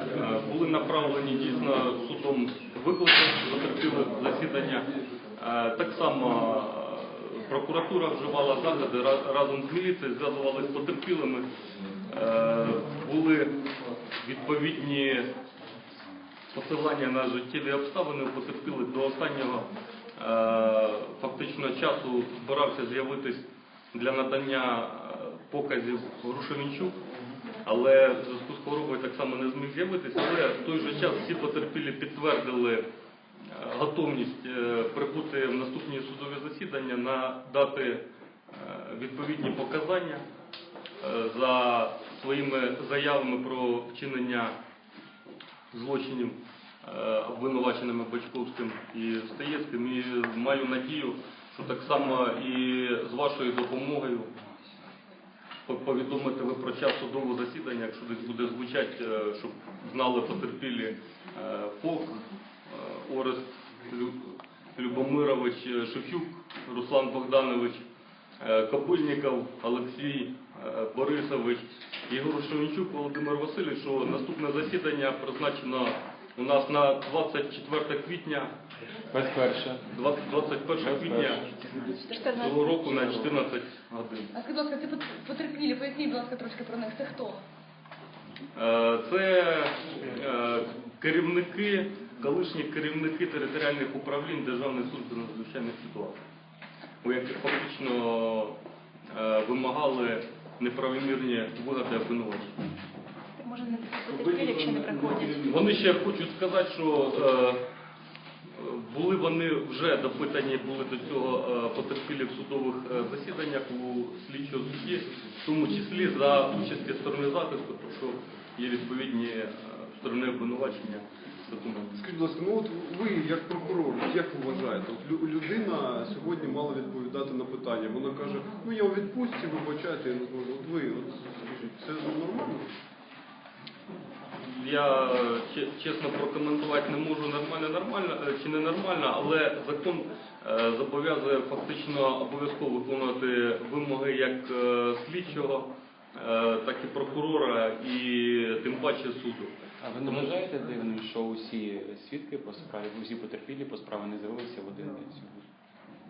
Е, Були направлені дійсно судом виклики потерпілих засідання. Е, Так само е, прокуратура вживала заходи разом з міліцією, зв'язувалися з потерпілими. Були відповідні посилання на життєві обставини потерпілих до останнього фактично часу збирався з'явитись для надання показів Грушевінчук, але в зв'язку з хворобою так само не зміг з'явитися. Але в той же час всі потерпілі підтвердили е, готовність е, прибути в наступні судові засідання, надати е, відповідні показання за своїми заявами про вчинення злочинів обвинуваченими Бачковським і Стаєцьким. І маю надію, що так само і з вашою допомогою по- повідомити ви про час судового засідання, якщо десь буде звучати, е, щоб знали потерпілі е, Фок, е, Орест Любомирович Шефюк, Руслан Богданович, Копильніков, Олексій Борисович, Ігор Шевчук, Володимир Васильович, що наступне засідання призначено у нас на 24 квітня, Без перше. 20 21 квітня цього року на 14 годин. А скажіть, будь ласка, це пот- потерпілі, поясніть, будь ласка, трошки про них. Це хто? Е, Це е, керівники, колишні керівники територіальних управлінь Державної служби надзвичайних ситуацій, у яких фактично е, вимагали неправомірні вигоди обвинувачення. Так може не потерпілі, якщо не приходять. Вони ще хочуть сказати, що е, були вони вже допитані були до цього е, потерпілі в судових е, засіданнях у слідчого судді, в тому числі за участі сторони захисту, про що є відповідні е, сторони обвинувачення. Скажіть, будь ласка, ну от ви як прокурор, як ви вважаєте? От людина сьогодні мала відповідати на питання. Вона каже, ну я у відпустці, вибачайте, я не зможу. От ви, от скажіть, це нормально? Я е, чесно прокоментувати не можу нормально, нормально е, чи не нормально, але закон е, зобов'язує фактично обов'язково виконувати вимоги як слідчого, так і прокурора, і тим паче суду. А ви не вважаєте дивним, що усі свідки по справі, усі потерпілі по справі не з'явилися в один день сьогодні?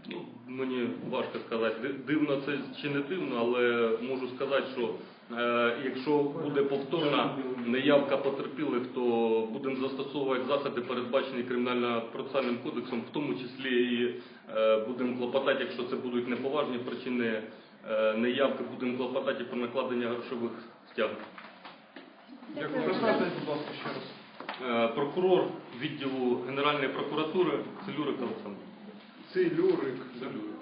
Ну, мені важко сказати, дивно це чи не дивно, але можу сказати, що е, якщо буде повторна неявка потерпілих, то будемо застосовувати заходи, передбачені кримінально-процесуальним кодексом, в тому числі і е, будемо клопотати, якщо це будуть неповажні причини е, неявки, будемо клопотати про накладення грошових стягнень. Дякую. Представтесь, будь ласка, ще раз. Е, Прокурор відділу Генеральної прокуратури Целюрик Олександр. Це Люрик. Целюрик.